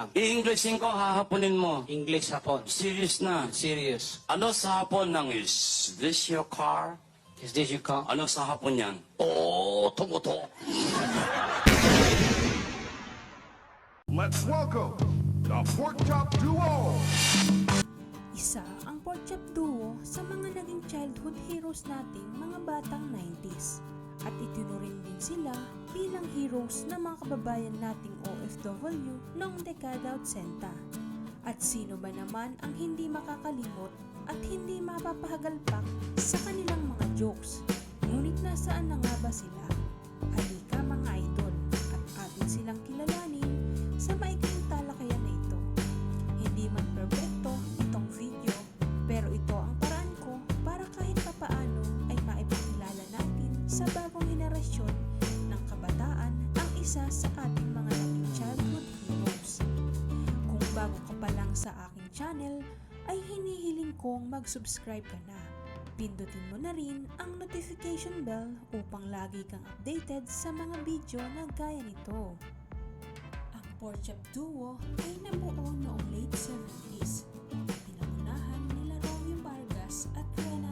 I-Englishin ko, hahaponin mo. English hapon. Serious na. Serious. Ano sa hapon ng is this your car? Is this your car? Ano sa hapon yan? Oh, tumuto. Let's welcome the Pork Chop Duo. Isa ang Pork Chop Duo sa mga naging childhood heroes nating mga batang 90s. At itinuring din sila bilang heroes ng mga kababayan nating OFW noong dekada 80. At sino ba naman ang hindi makakalimot at hindi mapapahagalpak sa kanilang mga jokes? Ngunit nasaan na nga ba sila? Sa bagong henerasyon ng kabataan ang isa sa ating mga naging childhood heroes. Kung bago ka pa lang sa aking channel, ay hinihiling kong mag-subscribe ka na. Pindutin mo na rin ang notification bell upang lagi kang updated sa mga video na gaya nito. Ang Porchap Duo ay nabuo noong late 70s. Pinangunahan nila Romy Vargas at Renato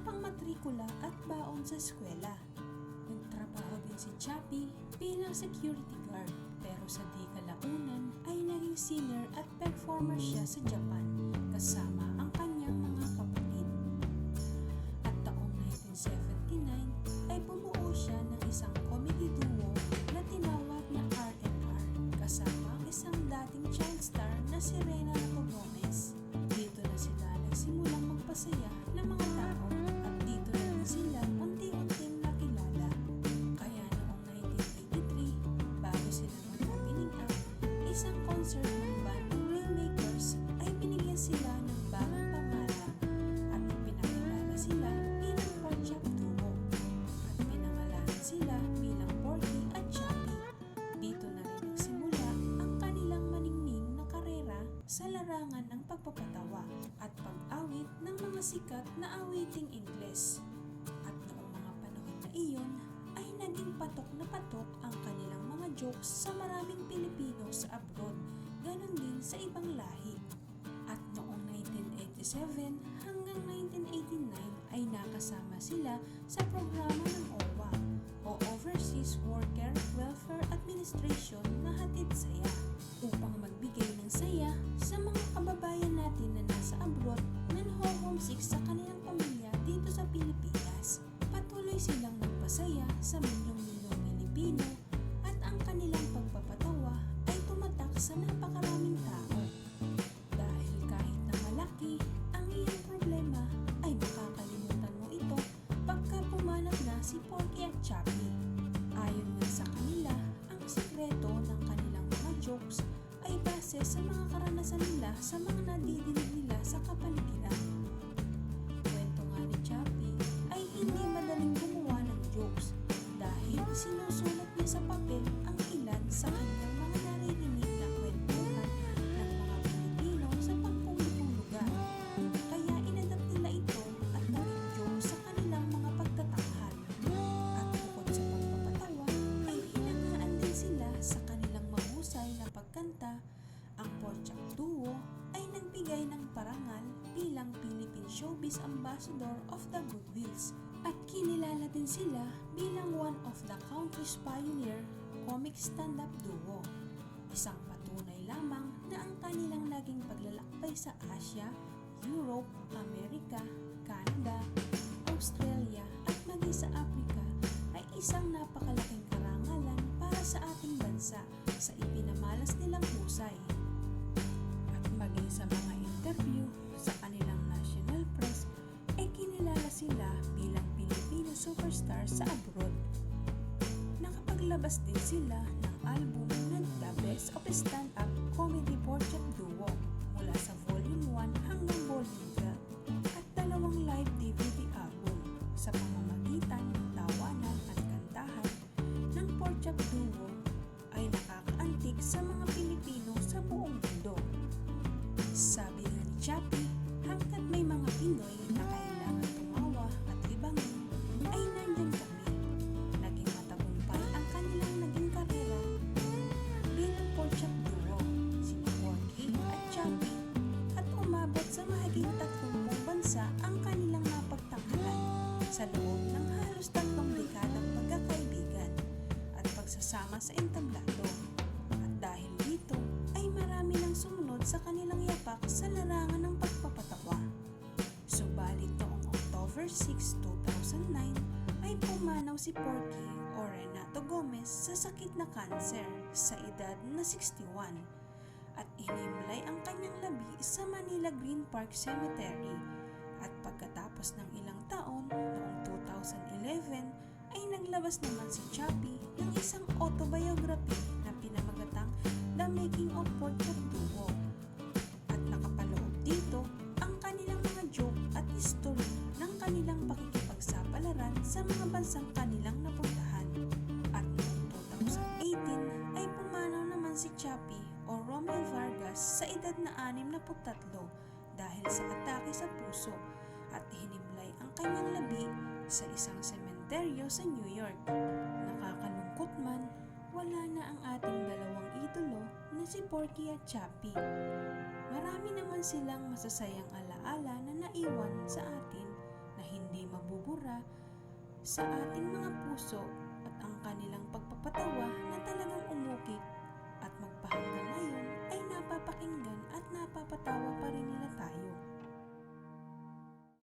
siya sa pangmatrikula at baon sa eskwela. Nagtrabaho din si Chappie bilang security guard pero sa di kalaunan ay naging singer at performer siya sa Japan kasama ang kanyang mga concert ng bandang Rainmakers ay binigyan sila ng bagong pangalan at pinakilala sila bilang Porchap Duo at pinangalanan sila bilang Porky at Chappy. Dito na rin nagsimula ang kanilang maningning na karera sa larangan ng pagpapatawa at pag-awit ng mga sikat na awiting Ingles. At noong mga panahon na iyon, ay naging patok na patok ang kanilang mga jokes sa maraming Pilipino sa abroad, ganon din sa ibang lahi. At noong 1987 hanggang 1989 ay nakasama sila sa programa ng OWA o Overseas Worker Welfare Administration na hatid saya upang magbigay ng saya sa mga kababayan natin na nasa abroad na homesick sa kanilang pamilya dito sa Pilipinas. Patuloy silang nagpasaya sa milyong-milyong Pilipino jokes ay base sa mga karanasan nila sa mga nadidinig nila sa kapaligiran. Kwento nga ni Chappy ay hindi madaling gumawa ng jokes dahil sinusulat niya sa papel ang ilan sa kanyang parangal bilang Philippine Showbiz Ambassador of the Goodwills at kinilala din sila bilang one of the country's pioneer comic stand-up duo. Isang patunay lamang na ang kanilang naging paglalakbay sa Asia, Europe, Amerika, Canada, Australia at maging sa Africa ay isang napakalaking karangalan para sa ating bansa sa ipinamalas nilang husay. At maging sa mga interview sa kanilang national press ay kinilala sila bilang Filipino superstar sa abroad. naglabas din sila ng album na The Best of Stand-Up Comedy Portrait Duo mula sa Volume 1 hanggang Volume 12 at dalawang live DVD album sa pamamagitan ng tawanan at kantahan ng Portrait Duo sa entablado. At dahil dito ay marami nang sumunod sa kanilang yapak sa larangan ng pagpapatawa. Subalit noong October 6, 2009 ay pumanaw si Porky o Renato Gomez sa sakit na kanser sa edad na 61 at inimlay ang kanyang labi sa Manila Green Park Cemetery at pagkatapos ng ilang taon noong 2011 ay naglabas naman si Chappie ng isang autobiography na pinamagatang The Making of Portrait Duo at nakapaloob dito ang kanilang mga joke at history ng kanilang pakikipagsapalaran sa mga bansang kanilang napuntahan. At noong 2018 ay pumanaw naman si Chappie o Romeo Vargas sa edad na 63 dahil sa atake sa puso at hinimlay ang kanyang labi sa isang sementeryo sa New York. Nakakalungkot man, wala na ang ating dalawang idolo na si Porky at Chappie. Marami naman silang masasayang alaala na naiwan sa atin na hindi mabubura sa ating mga puso at ang kanilang pagpapatawa na talagang umukit at magpahanggang ngayon ay napapakinggan at napapatawa pa rin nila tayo.